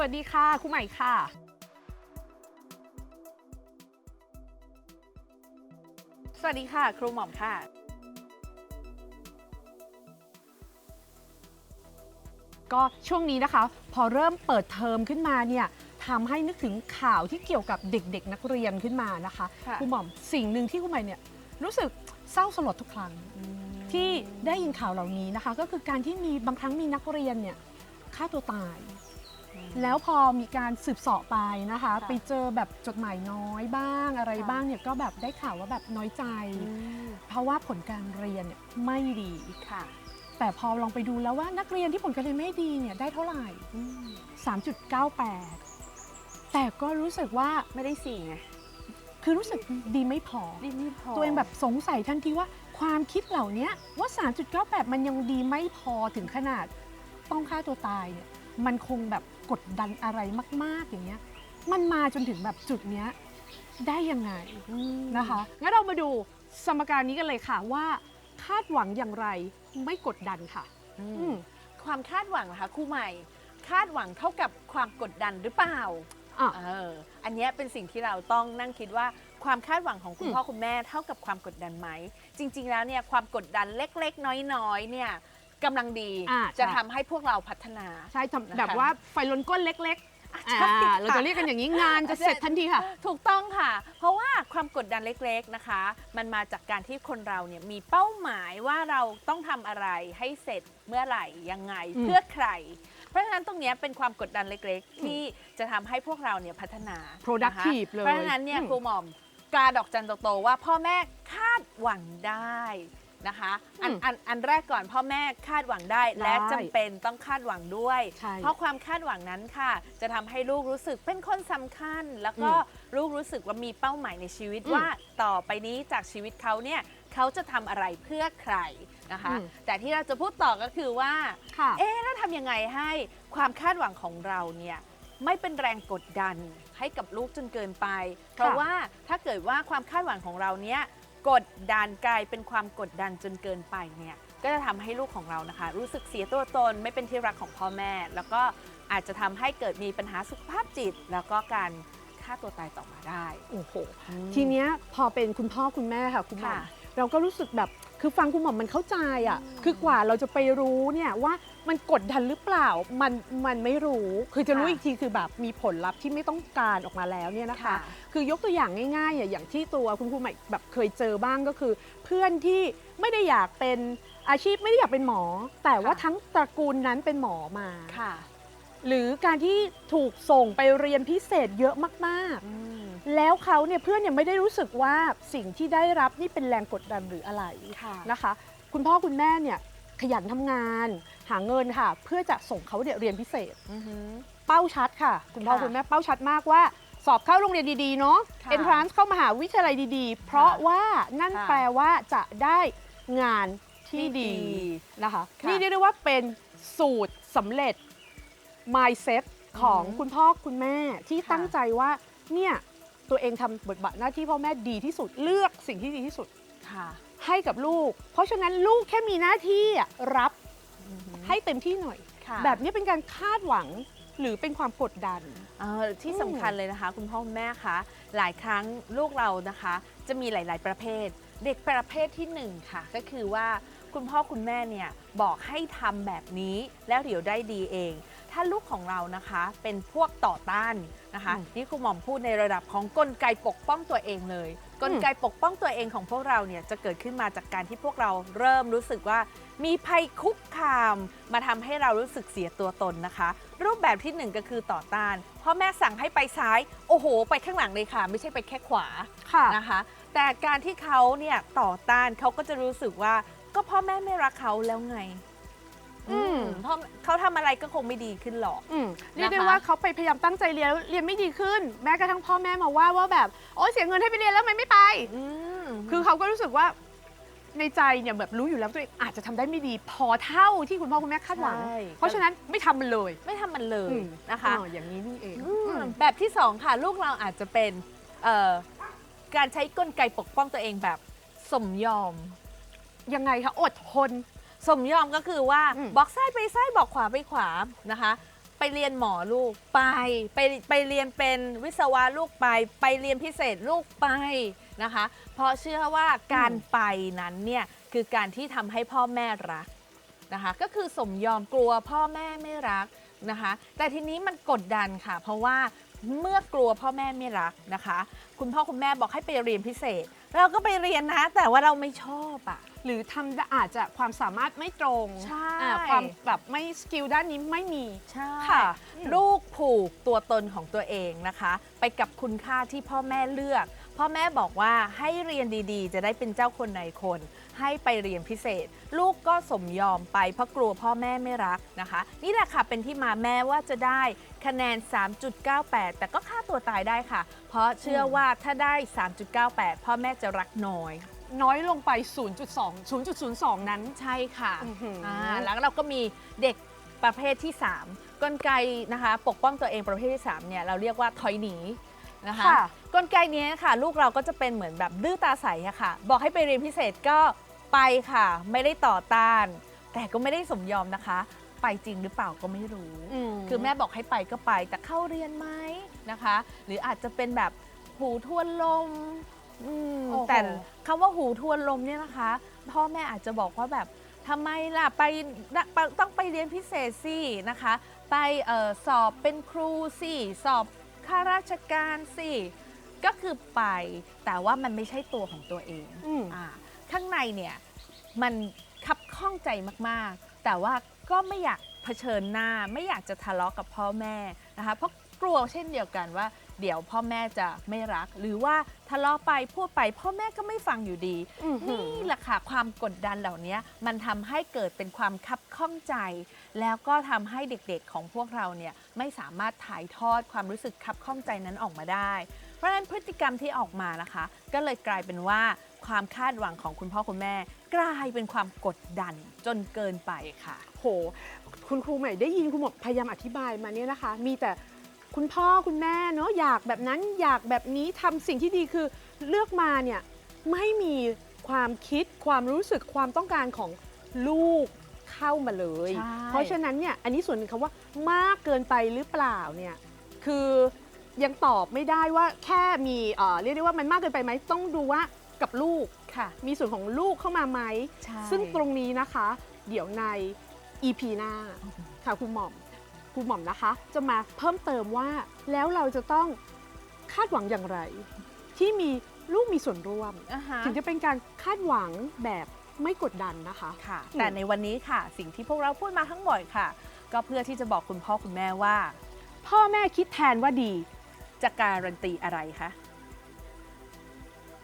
สวัสดีค่ะครูใหม่ค่ะสวัสดีค่ะ ครูหม่อมค่ะ ก็ช่วงนี้นะคะ พอเริ่มเปิดเทอมขึ้นมาเนี่ยทำให้นึกถึงข่าวที่เกี่ยวกับเด็กๆ นักเรียนขึ้นมานะคะค่ะครูหม่อมสิ่งหนึ่งที่ครูใหม่เนี่ยรู้สึกเศร้าสลดทุกครั้งที่ได้ยินข่าวเหล่านี้นะคะ ก็คือการที่มีบางครั้งมีนักเรียนเนี่ยฆ่าตัวตาย แล้วพอมีการสืบเสาะไปนะคะค่ะไปเจอแบบจดหมายน้อยบ้างอะไรค่ะบ้างเนี่ยก็แบบได้ข่าวว่าแบบน้อยใจอืมเพราะว่าผลการเรียนเนี่ยไม่ดีค่ะ แต่พอลองไปดูแล้วว่านักเรียนที่ผลการเรียนไม่ดีเนี่ยได้เท่าไหร่อืม3.98 แต่ก็รู้สึกว่าไม่ได้สี่ไงคือรู้สึกดีไม่พอดีไม่พอ ตัวเองแบบสงสัยทันทีว่าความคิดเหล่านี้ว่า 3.98 มันยังดีไม่พอถึงขนาดต้องฆ่าตัวตายเนี่ยมันคงแบบ กดดันอะไรมาก ๆ อย่างเงี้ย มันมาจนถึงแบบจุดเนี้ยได้ยังไงอืมนะคะ งั้นเรามาดูสมการนี้กันเลยค่ะว่า คาดหวังอย่างไรไม่กดดันค่ะอืมอืมความคาดหวังนะคะครูใหม่ คาดหวังเท่ากับความกดดันหรือเปล่าอะเอออันเนี้ยเป็นสิ่งที่เราต้องนั่งคิดว่าความคาดหวังของคุณอืมพ่อคุณแม่เท่ากับความกดดันไหม จริง ๆ แล้วเนี่ยความกดดันเล็ก ๆ น้อยๆเนี่ย กำลังดีอ่าจะใช่ทำให้พวกเราพัฒนา ใช่ทำนะคะแบบว่าไฟล้นก้นเล็กๆอะอ่าใช่ค่ะเราจะเรียกกันอย่างนี้งานจะเสร็จทันทีค่ะ ถูกต้องค่ะ เพราะว่าความกดดันเล็กๆนะคะ มันมาจากการที่คนเราเนี่ยมีเป้าหมายว่าเราต้องทำอะไรให้เสร็จเมื่อไหร่ยังไงอืม เพื่อใคร เพราะฉะนั้นตรงเนี้ยเป็นความกดดันเล็กๆ ที่จะทำให้พวกเราเนี่ยพัฒนา productive เลยเพราะฉะนั้นเนี่ยอืม ครูหม่อมกาดอกจันโตๆว่าพ่อแม่คาดหวังได้ นะคะ อันอืมอันอันแรกก่อนพ่อแม่คาดหวังได้และได้จำเป็นต้องคาดหวังด้วย ใช่เพราะความคาดหวังนั้นค่ะ จะทำให้ลูกรู้สึกเป็นคนสำคัญ แล้วก็อืมลูกรู้สึกว่ามีเป้าหมายในชีวิตอืมว่าต่อไปนี้จากชีวิตเขาเนี่ยเขาจะทำอะไรเพื่อใครนะคะ อืม แต่ที่เราจะพูดต่อก็คือว่า ค่ะ เอ๊ะแล้วทำยังไงให้ความคาดหวังของเราเนี่ยไม่เป็นแรงกดดันให้กับลูกจนเกินไป เพราะว่าถ้าเกิดว่าความคาดหวังของเราเนี่ย กดดันกลายเป็นความกดดันจนเกินไปเนี่ยก็จะทำให้ลูกของเรานะคะ รู้สึกเสียตัวตนไม่เป็นที่รักของพ่อแม่ แล้วก็อาจจะทำให้เกิดมีปัญหาสุขภาพจิต แล้วก็การฆ่าตัวตายต่อมาได้โอ้โหอืมทีเนี้ยพอเป็นคุณพ่อคุณแม่ค่ะคุณหมอค่ะมเราก็รู้สึกแบบ คือฟังคุณหมอมมันเข้าใจอะอืมคือกว่าเราจะไปรู้เนี่ยว่ามันกดดันหรือเปล่า มันมันไม่รู้ คือจะรู้ค่ะอีกทีคือแบบมีผลลัพธ์ที่ไม่ต้องการออกมาแล้วเนี่ยนะคะ ค่ะ คือยกตัวอย่างง่ายๆอะอย่างที่ตัวคุณครูใหม่แบบเคยเจอบ้างก็คือ เพื่อนที่ไม่ได้อยากเป็นอาชีพไม่ได้อยากเป็นหมอ แต่ว่าค่ะทั้งตระกูลนั้นเป็นหมอมา ค่ะหรือการที่ถูกส่งไปเรียนพิเศษเยอะมากๆ อืม แล้วเขาเนี่ยเพื่อนเนี่ยไม่ได้รู้สึกว่าสิ่งที่ได้รับนี่เป็นแรงกดดันหรืออะไรค่ะนะคะ คุณพ่อคุณแม่เนี่ยขยันทำงาน หาเงินค่ะ เพื่อจะส่งเขาเนี่ยเรียนพิเศษ อือหือ เป้าชัดค่ะ คุณพ่อค่ะคุณแม่เป้าชัดมากว่า สอบเข้าโรงเรียนดีๆเนาะค่ะ entrance เข้ามหาวิทยาลัยดีๆ เพราะว่านั่นค่ะแปลว่าจะได้งานที่ที่ดีดีนะคะค่ะ นี่เรียกได้ว่าเป็นสูตรสำเร็จ mindset ของอือหือคุณพ่อคุณแม่ที่ค่ะตั้งใจว่าเนี่ย ตัวเองทำบทบาทหน้าที่พ่อแม่ดีที่สุดเลือกสิ่งที่ดีที่สุดค่ะให้กับลูก เพราะฉะนั้นลูกแค่มีหน้าที่อะรับอือหือให้เต็มที่หน่อยค่ะแบบนี้เป็นการคาดหวังหรือเป็นความกดดันเอ่อที่สำคัญเลยนะคะ คุณพ่อคุณแม่คะหลายครั้งลูกเรานะคะ จะมีหลาย ๆ ประเภท เด็กประเภทที่หนึ่งค่ะ ก็คือว่าคุณพ่อคุณแม่เนี่ยบอกให้ทำแบบนี้แล้วเดี๋ยวได้ดีเอง ถ้าลูกของเรานะคะเป็นพวกต่อต้านนะคะอืมนี่คุณหมอมพูดในระดับของกลไกปกป้องตัวเองเลย กลไกปกป้องตัวเองของพวกเราเนี่ยจะเกิดขึ้นมาจากการที่พวกเราเริ่มรู้สึกว่า มีภัยคุกคาม มาทำให้เรารู้สึกเสียตัวตนนะคะ รูปแบบที่หนึ่งก็คือต่อต้านพ่อแม่สั่งให้ไปซ้าย โอ้โห ไปข้างหลังเลยค่ะ ไม่ใช่ไปแค่ขวาค่ะนะคะ แต่การที่เขาเนี่ยต่อต้านเขาก็จะรู้สึกว่าก็พ่อแม่ไม่รักเขาแล้วไง อืมพ่อเขาทำอะไรก็คงไม่ดีขึ้นหรอก อืมเรียกได้นะคะว่าเขาไปพยายามตั้งใจเรียนแล้วเรียนไม่ดีขึ้น แม้กระทั่งพ่อแม่มาว่าว่าแบบโอ้เสียเงินให้ไปเรียนแล้วทำไมไม่ไปอืมคือเขาก็รู้สึกว่าในใจเนี่ยแบบรู้อยู่แล้วตัวเองอาจจะทำได้ไม่ดีพอเท่าที่คุณพ่อคุณแม่คาดหวัง ใช่ เพราะฉะนั้นไม่ทำมันเลยไม่ทำมันเลยอืมนะคะ อ๋ออย่างนี้นี่เองอืมอืมแบบที่สองค่ะ ลูกเราอาจจะเป็นเอ่อการใช้กลไกปกป้องตัวเองแบบสมยอม ยังไงคะอดทน สมยอมก็คือว่าอืม บอกซ้ายไปซ้ายบอกขวาไปขวานะคะ ไปเรียนหมอลูกไปไปไปเรียนเป็นวิศวะลูกไป ไปเรียนพิเศษลูกไปนะคะ เพราะเชื่อว่าการไปนั้นเนี่ยคือการที่ทำให้พ่อแม่รัก นะคะก็คือสมยอมกลัวพ่อแม่ไม่รักนะคะ แต่ทีนี้มันกดดันค่ะ เพราะว่าเมื่อกลัวพ่อแม่ไม่รักนะคะ คุณพ่อคุณแม่บอกให้ไปเรียนพิเศษเราก็ไปเรียนนะ แต่ว่าเราไม่ชอบอะ หรือทำอาจจะความสามารถไม่ตรงใช่อ่าความแบบไม่สกิลด้านนี้ไม่มีใช่ ค่ะ ลูกผูกตัวตนของตัวเองนะคะ ไปกับคุณค่าที่พ่อแม่เลือก พ่อแม่บอกว่าให้เรียนดีๆ จะได้เป็นเจ้าคนนายคน ให้ไปเรียนพิเศษ ลูกก็สมยอมไปเพราะกลัวพ่อแม่ไม่รักนะคะ นี่แหละค่ะเป็นที่มาแม่ว่าจะได้คะแนน 3.98 แต่ก็ค่าตัวตายได้ค่ะ เพราะเชื่อว่าถ้าได้ 3.98 พ่อแม่จะรักน้อย น้อยลงไป 0.2 0.02 นั้นใช่ค่ะอื้อหืออ่าแล้วเราก็มีเด็กประเภทที่ 3 กลไกนะคะปกป้องตัวเองประเภทที่3เนี่ยเราเรียกว่าถอยหนีนะคะค่ะกลไกเนี้ยค่ะ ลูกเราก็จะเป็นเหมือนแบบดื้อตาใสอะค่ะ บอกให้ไปเรียนพิเศษก็ไปค่ะ ไม่ได้ต่อต้าน แต่ก็ไม่ได้สมยอมนะคะ ไปจริงหรือเปล่าก็ไม่รู้ คือแม่บอกให้ไปก็ไป แต่เข้าเรียนไหมนะคะ หรืออาจจะเป็นแบบหูทวนลม อืมโอ้โห แต่คำว่าหูทวนลมเนี่ยนะคะ พ่อแม่อาจจะบอกว่าแบบทำไมล่ะไปนะไปต้องไปเรียนพิเศษสินะคะ ไปเออสอบเป็นครูสิสอบข้าราชการสิก็คือไป แต่ว่ามันไม่ใช่ตัวของตัวเองอืม อ่าข้างในเนี่ยมันคับข้องใจมากๆ แต่ว่าก็ไม่อยากเผชิญหน้า ไม่อยากจะทะเลาะกับพ่อแม่นะคะ เพราะกลัวเช่นเดียวกันว่า เดี๋ยวพ่อแม่จะไม่รัก หรือว่าทะเลาะไปพูดไป พ่อแม่ก็ไม่ฟังอยู่ดี นี่แหละค่ะความกดดันเหล่านี้มันทำให้เกิดเป็นความคับข้องใจ แล้วก็ทำให้เด็กๆของพวกเราเนี่ยไม่สามารถถ่ายทอดความรู้สึกคับข้องใจนั้นออกมาได้ เพราะฉะนั้นพฤติกรรมที่ออกมานะคะ ก็เลยกลายเป็นว่าความคาดหวังของคุณพ่อคุณแม่ กลายเป็นความกดดันจนเกินไปค่ะ โห คุณครูใหม่ได้ยินคุณหมอพยายามอธิบายมาเนี่ยนะคะ มีแต่ คุณพ่อคุณแม่เนาะอยากแบบนั้นอยากแบบนี้ทำสิ่งที่ดีคือเลือกมาเนี่ยไม่มีความคิดความรู้สึกความต้องการของลูกเข้ามาเลย ใช่ เพราะฉะนั้นเนี่ยอันนี้ส่วนหนึ่งคำว่ามากเกินไปหรือเปล่าเนี่ยคือยังตอบไม่ได้ว่าแค่มีเอ่อเรียกได้ว่ามันมากเกินไปไหมต้องดูว่ากับลูก ค่ะ มีส่วนของลูกเข้ามาไหม ใช่ ซึ่งตรงนี้นะคะ เดี๋ยวใน EP หน้าค่ะครูหม่อม ครูหม่อมนะคะ จะมาเพิ่มเติมว่าแล้วเราจะต้องคาดหวังอย่างไร ที่มีลูกมีส่วนร่วม อ่าฮะถึงจะเป็นการคาดหวังแบบไม่กดดันนะคะ ค่ะอืมแต่ในวันนี้ค่ะ สิ่งที่พวกเราพูดมาทั้งหมดค่ะ ก็เพื่อที่จะบอกคุณพ่อคุณแม่ว่า พ่อแม่คิดแทนว่าดี จะการันตีอะไรคะ